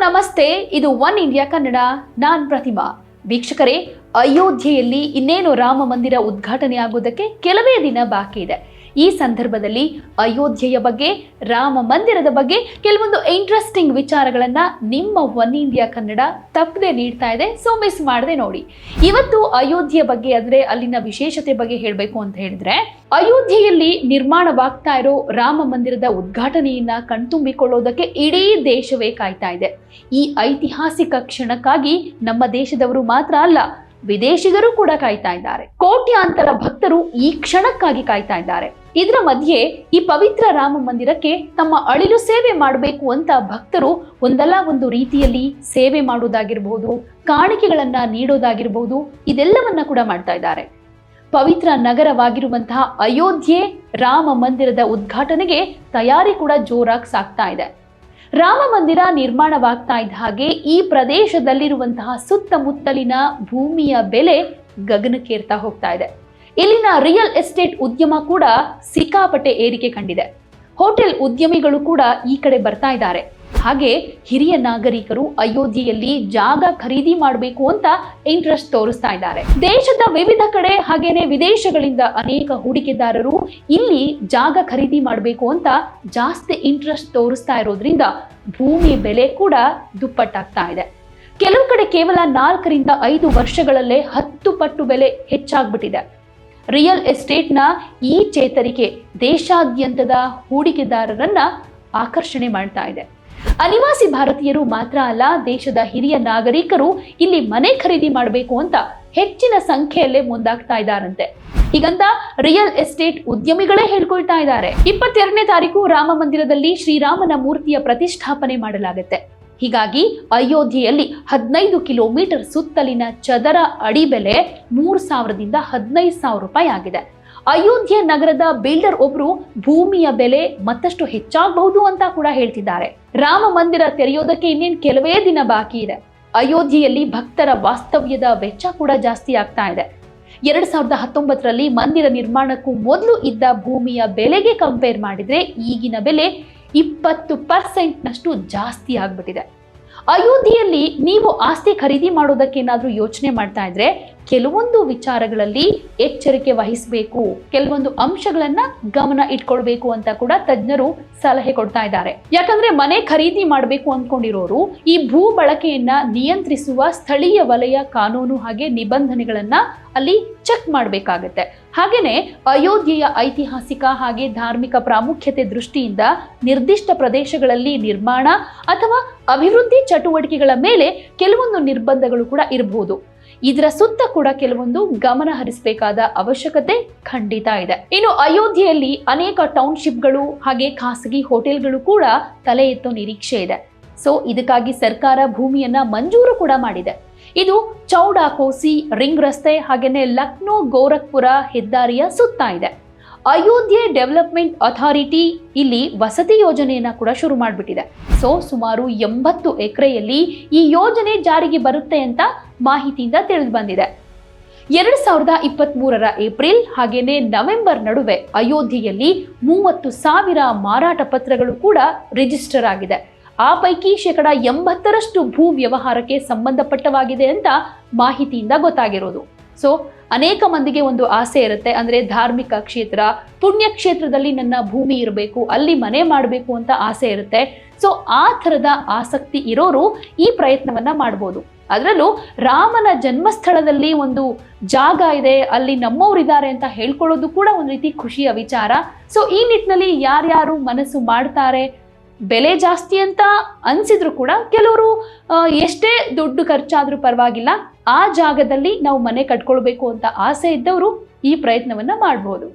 ನಮಸ್ತೆ, ಇದು one India Kannada, ನಾನ್ ಪ್ರತಿಮಾ. ವೀಕ್ಷಕರೇ, ಅಯೋಧ್ಯೆಯಲ್ಲಿ ಇನ್ನೇನು ರಾಮ ಮಂದಿರ ಉದ್ಘಾಟನೆ ಆಗೋದಕ್ಕೆ ಕೆಲವೇ ದಿನ ಬಾಕಿ ಇದೆ ಈ ಸಂದರ್ಭದಲ್ಲಿ ಅಯೋಧ್ಯೆಯ ಬಗ್ಗೆ, ರಾಮ ಮಂದಿರದ ಬಗ್ಗೆ ಕೆಲವೊಂದು ಇಂಟ್ರೆಸ್ಟಿಂಗ್ ವಿಚಾರಗಳನ್ನ ನಿಮ್ಮ ಒನ್ ಇಂಡಿಯಾ ಕನ್ನಡ ತಪ್ಪದೆ ನೀಡ್ತಾ ಇದೆ ಸೊ ಮಿಸ್ ಮಾಡದೆ ನೋಡಿ. ಇವತ್ತು ಅಯೋಧ್ಯೆ ಬಗ್ಗೆ ಅಂದ್ರೆ ಅಲ್ಲಿನ ವಿಶೇಷತೆ ಬಗ್ಗೆ ಹೇಳಬೇಕು ಅಂತ ಹೇಳಿದ್ರೆ, ಅಯೋಧ್ಯೆಯಲ್ಲಿ ನಿರ್ಮಾಣವಾಗ್ತಾ ಇರೋ ರಾಮ ಮಂದಿರದ ಉದ್ಘಾಟನೆಯನ್ನ ಕಣ್ತುಂಬಿಕೊಳ್ಳೋದಕ್ಕೆ ಇಡೀ ದೇಶವೇ ಕಾಯ್ತಾ ಇದೆ. ಈ ಐತಿಹಾಸಿಕ ಕ್ಷಣಕ್ಕಾಗಿ ನಮ್ಮ ದೇಶದವರು ಮಾತ್ರ ಅಲ್ಲ, ವಿದೇಶಿಗರು ಕೂಡ ಕಾಯ್ತಾ ಇದ್ದಾರೆ. ಕೋಟ್ಯಾಂತರ ಭಕ್ತರು ಈ ಕ್ಷಣಕ್ಕಾಗಿ ಕಾಯ್ತಾ ಇದ್ದಾರೆ. ಇದರ ಮಧ್ಯೆ ಈ ಪವಿತ್ರ ರಾಮ ಮಂದಿರಕ್ಕೆ ತಮ್ಮ ಅಳಿಲು ಸೇವೆ ಮಾಡಬೇಕು ಅಂತ ಭಕ್ತರು ಒಂದಲ್ಲ ಒಂದು ರೀತಿಯಲ್ಲಿ ಸೇವೆ ಮಾಡುವುದಾಗಿರ್ಬಹುದು ಕಾಣಿಕೆಗಳನ್ನ ನೀಡೋದಾಗಿರಬಹುದು ಇದೆಲ್ಲವನ್ನ ಕೂಡ ಮಾಡ್ತಾ ಇದ್ದಾರೆ. ಪವಿತ್ರ ನಗರವಾಗಿರುವಂತಹ ಅಯೋಧ್ಯೆ ರಾಮ ಮಂದಿರದ ಉದ್ಘಾಟನೆಗೆ ತಯಾರಿ ಕೂಡ ಜೋರಾಗಿ ಸಾಗ್ತಾ ಇದೆ. ರಾಮ ಮಂದಿರ ನಿರ್ಮಾಣವಾಗ್ತಾ ಇದ್ದ ಹಾಗೆ ಈ ಪ್ರದೇಶದಲ್ಲಿರುವಂತಹ ಸುತ್ತಮುತ್ತಲಿನ ಭೂಮಿಯ ಬೆಲೆ ಗಗನಕ್ಕೇರ್ತಾ ಹೋಗ್ತಾ ಇದೆ. ಇಲ್ಲಿನ ರಿಯಲ್ ಎಸ್ಟೇಟ್ ಉದ್ಯಮ ಕೂಡ ಸಿಕ್ಕಾಪಟ್ಟೆ ಏರಿಕೆ ಕಂಡಿದೆ. ಹೋಟೆಲ್ ಉದ್ಯಮಿಗಳು ಕೂಡ ಈ ಕಡೆ ಬರ್ತಾ ಇದ್ದಾರೆ. ಹಾಗೆ ಹಿರಿಯ ನಾಗರಿಕರು ಅಯೋಧ್ಯೆಯಲ್ಲಿ ಜಾಗ ಖರೀದಿ ಮಾಡಬೇಕು ಅಂತ ಇಂಟ್ರೆಸ್ಟ್ ತೋರಿಸ್ತಾ ಇದ್ದಾರೆ. ದೇಶದ ವಿವಿಧ ಕಡೆ ಹಾಗೇನೆ ವಿದೇಶಗಳಿಂದ ಅನೇಕ ಹೂಡಿಕೆದಾರರು ಇಲ್ಲಿ ಜಾಗ ಖರೀದಿ ಮಾಡಬೇಕು ಅಂತ ಜಾಸ್ತಿ ಇಂಟ್ರೆಸ್ಟ್ ತೋರಿಸ್ತಾ ಇರೋದ್ರಿಂದ ಭೂಮಿ ಬೆಲೆ ಕೂಡ ದುಪ್ಪಟ್ಟಾಗ್ತಾ ಇದೆ. ಕೆಲವು ಕಡೆ ಕೇವಲ ನಾಲ್ಕರಿಂದ ಐದು ವರ್ಷಗಳಲ್ಲೇ ಹತ್ತು ಪಟ್ಟು ಬೆಲೆ ಹೆಚ್ಚಾಗ್ಬಿಟ್ಟಿದೆ. ರಿಯಲ್ ಎಸ್ಟೇಟ್ನ ಈ ಚೇತರಿಕೆ ದೇಶಾದ್ಯಂತದ ಹೂಡಿಕೆದಾರರನ್ನ ಆಕರ್ಷಣೆ ಮಾಡ್ತಾ ಇದೆ. ಅನಿವಾಸಿ ಭಾರತೀಯರು ಮಾತ್ರ ಅಲ್ಲ, ದೇಶದ ಹಿರಿಯ ನಾಗರಿಕರು ಇಲ್ಲಿ ಮನೆ ಖರೀದಿ ಮಾಡಬೇಕು ಅಂತ ಹೆಚ್ಚಿನ ಸಂಖ್ಯೆಯಲ್ಲೇ ಮುಂದಾಗ್ತಾ ಇದ್ದಾರಂತೆ. ಹೀಗಂತ ರಿಯಲ್ ಎಸ್ಟೇಟ್ ಉದ್ಯಮಿಗಳೇ ಹೇಳ್ಕೊಳ್ತಾ ಇದ್ದಾರೆ. ಇಪ್ಪತ್ತೆರಡನೇ ತಾರೀಕು ರಾಮ ಮಂದಿರದಲ್ಲಿ ಶ್ರೀರಾಮನ ಮೂರ್ತಿಯ ಪ್ರತಿಷ್ಠಾಪನೆ ಮಾಡಲಾಗುತ್ತೆ. ಹೀಗಾಗಿ ಅಯೋಧ್ಯೆಯಲ್ಲಿ ಹದಿನೈದು ಕಿಲೋಮೀಟರ್ ಸುತ್ತಲಿನ ಚದರ ಅಡಿ ಬೆಲೆ ಮೂರು ಸಾವಿರದಿಂದ ಹದಿನೈದು ಸಾವಿರ ರೂಪಾಯಿ ಆಗಿದೆ. ಅಯೋಧ್ಯೆ ನಗರದ ಬಿಲ್ಡರ್ ಒಬ್ರು ಭೂಮಿಯ ಬೆಲೆ ಮತ್ತಷ್ಟು ಹೆಚ್ಚಾಗಬಹುದು ಅಂತ ಕೂಡ ಹೇಳ್ತಿದ್ದಾರೆ. ರಾಮ ಮಂದಿರ ತೆರೆಯೋದಕ್ಕೆ ಇನ್ನೇನು ಕೆಲವೇ ದಿನ ಬಾಕಿ ಇದೆ. ಅಯೋಧ್ಯೆಯಲ್ಲಿ ಭಕ್ತರ ವಾಸ್ತವ್ಯದ ವೆಚ್ಚ ಕೂಡ ಜಾಸ್ತಿ ಆಗ್ತಾ ಇದೆ. ಎರಡ್ ಸಾವಿರದ ಹತ್ತೊಂಬತ್ತರಲ್ಲಿ ಮಂದಿರ ನಿರ್ಮಾಣಕ್ಕೂ ಮೊದಲು ಇದ್ದ ಭೂಮಿಯ ಬೆಲೆಗೆ ಕಂಪೇರ್ ಮಾಡಿದ್ರೆ ಈಗಿನ ಬೆಲೆ ಇಪ್ಪತ್ತು ಪರ್ಸೆಂಟ್ನಷ್ಟು ಜಾಸ್ತಿ ಆಗ್ಬಿಟ್ಟಿದೆ. ಅಯೋಧ್ಯೆಯಲ್ಲಿ ನೀವು ಆಸ್ತಿ ಖರೀದಿ ಮಾಡೋದಕ್ಕೆ ಏನಾದರೂ ಯೋಚನೆ ಮಾಡ್ತಾ ಇದ್ರೆ ಕೆಲವೊಂದು ವಿಚಾರಗಳಲ್ಲಿ ಎಚ್ಚರಿಕೆ ವಹಿಸಬೇಕು, ಕೆಲವೊಂದು ಅಂಶಗಳನ್ನ ಗಮನ ಇಟ್ಕೊಳ್ಬೇಕು ಅಂತ ಕೂಡ ತಜ್ಞರು ಸಲಹೆ ಕೊಡ್ತಾ ಇದ್ದಾರೆ. ಯಾಕಂದ್ರೆ ಮನೆ ಖರೀದಿ ಮಾಡಬೇಕು ಅಂದ್ಕೊಂಡಿರೋರು ಈ ಭೂ ಬಳಕೆಯನ್ನ ನಿಯಂತ್ರಿಸುವ ಸ್ಥಳೀಯ ವಲಯ ಕಾನೂನು ಹಾಗೆ ನಿಬಂಧನೆಗಳನ್ನ ಅಲ್ಲಿ ಚೆಕ್ ಮಾಡಬೇಕಾಗತ್ತೆ. ಹಾಗೆಯೇ ಅಯೋಧ್ಯೆಯ ಐತಿಹಾಸಿಕ ಹಾಗೆ ಧಾರ್ಮಿಕ ಪ್ರಾಮುಖ್ಯತೆ ದೃಷ್ಟಿಯಿಂದ ನಿರ್ದಿಷ್ಟ ಪ್ರದೇಶಗಳಲ್ಲಿ ನಿರ್ಮಾಣ ಅಥವಾ ಅಭಿವೃದ್ಧಿ ಚಟುವಟಿಕೆಗಳ ಮೇಲೆ ಕೆಲವೊಂದು ನಿರ್ಬಂಧಗಳು ಕೂಡ ಇರಬಹುದು. ಇದರ ಸುತ್ತ ಕೂಡ ಕೆಲವೊಂದು ಗಮನ ಹರಿಸಬೇಕಾದ ಅವಶ್ಯಕತೆ ಖಂಡಿತ ಇದೆ. ಇನ್ನು ಅಯೋಧ್ಯೆಯಲ್ಲಿ ಅನೇಕ ಟೌನ್ಶಿಪ್ಗಳು ಹಾಗೆ ಖಾಸಗಿ ಹೋಟೆಲ್ಗಳು ಕೂಡ ತಲೆ ಎತ್ತೋ ನಿರೀಕ್ಷೆ ಇದೆ. ಸೊ, ಇದಕ್ಕಾಗಿ ಸರ್ಕಾರ ಭೂಮಿಯನ್ನ ಮಂಜೂರು ಕೂಡ ಮಾಡಿದೆ. ಇದು ಚೌಡಾ ಕೋಸಿ ರಿಂಗ್ ರಸ್ತೆ ಹಾಗೇನೆ ಲಕ್ನೋ ಗೋರಖ್ಪುರ ಹೆದ್ದಾರಿಯ ಸುತ್ತ ಇದೆ. ಅಯೋಧ್ಯೆ ಡೆವಲಪ್ಮೆಂಟ್ ಅಥಾರಿಟಿ ಇಲ್ಲಿ ವಸತಿ ಯೋಜನೆಯನ್ನ ಕೂಡ ಶುರು ಮಾಡಿಬಿಟ್ಟಿದೆ. ಸೊ, ಸುಮಾರು ಎಂಬತ್ತು ಎಕರೆಯಲ್ಲಿ ಈ ಯೋಜನೆ ಜಾರಿಗೆ ಬರುತ್ತೆ ಅಂತ ಮಾಹಿತಿಯಿಂದ ತಿಳಿದು ಬಂದಿದೆ. ಎರಡ್ ಸಾವಿರದ ಇಪ್ಪತ್ತ್ ಮೂರರ ಏಪ್ರಿಲ್ ಹಾಗೇನೆ ನವೆಂಬರ್ ನಡುವೆ ಅಯೋಧ್ಯೆಯಲ್ಲಿ ಮೂವತ್ತು ಸಾವಿರ ಮಾರಾಟ ಪತ್ರಗಳು ಕೂಡ ರಿಜಿಸ್ಟರ್ ಆಗಿದೆ. ಆ ಪೈಕಿ ಶೇಕಡ ಎಂಬತ್ತರಷ್ಟು ಭೂ ವ್ಯವಹಾರಕ್ಕೆ ಸಂಬಂಧಪಟ್ಟವಾಗಿದೆ ಅಂತ ಮಾಹಿತಿಯಿಂದ ಗೊತ್ತಾಗಿರೋದು. ಸೊ ಅನೇಕ ಮಂದಿಗೆ ಒಂದು ಆಸೆ ಇರುತ್ತೆ. ಅಂದ್ರೆ ಧಾರ್ಮಿಕ ಕ್ಷೇತ್ರ, ಪುಣ್ಯ ಕ್ಷೇತ್ರದಲ್ಲಿ ನನ್ನ ಭೂಮಿ ಇರಬೇಕು, ಅಲ್ಲಿ ಮನೆ ಮಾಡಬೇಕು ಅಂತ ಆಸೆ ಇರುತ್ತೆ. ಸೊ ಆ ಥರದ ಆಸಕ್ತಿ ಇರೋರು ಈ ಪ್ರಯತ್ನವನ್ನ ಮಾಡ್ಬೋದು. ಅದರಲ್ಲೂ ರಾಮನ ಜನ್ಮಸ್ಥಳದಲ್ಲಿ ಒಂದು ಜಾಗ ಇದೆ, ಅಲ್ಲಿ ನಮ್ಮವರಿದ್ದಾರೆ ಅಂತ ಹೇಳ್ಕೊಳ್ಳೋದು ಕೂಡ ಒಂದು ರೀತಿ ಖುಷಿಯ ವಿಚಾರ. ಸೊ ಈ ನಿಟ್ಟಿನಲ್ಲಿ ಯಾರ್ಯಾರು ಮನಸ್ಸು ಮಾಡ್ತಾರೆ ಬೆಲೆ ಜಾಸ್ತಿ ಅಂತ ಅನ್ಸಿದ್ರು ಕೂಡ ಕೆಲವರು ಎಷ್ಟೇ ದುಡ್ಡು ಖರ್ಚಾದರೂ ಪರವಾಗಿಲ್ಲ, ಆ ಜಾಗದಲ್ಲಿ ನಾವು ಮನೆ ಕಟ್ಕೊಳ್ಬೇಕು ಅಂತ ಆಸೆ ಇದ್ದವರು ಈ ಪ್ರಯತ್ನವನ್ನು ಮಾಡ್ಬೋದು.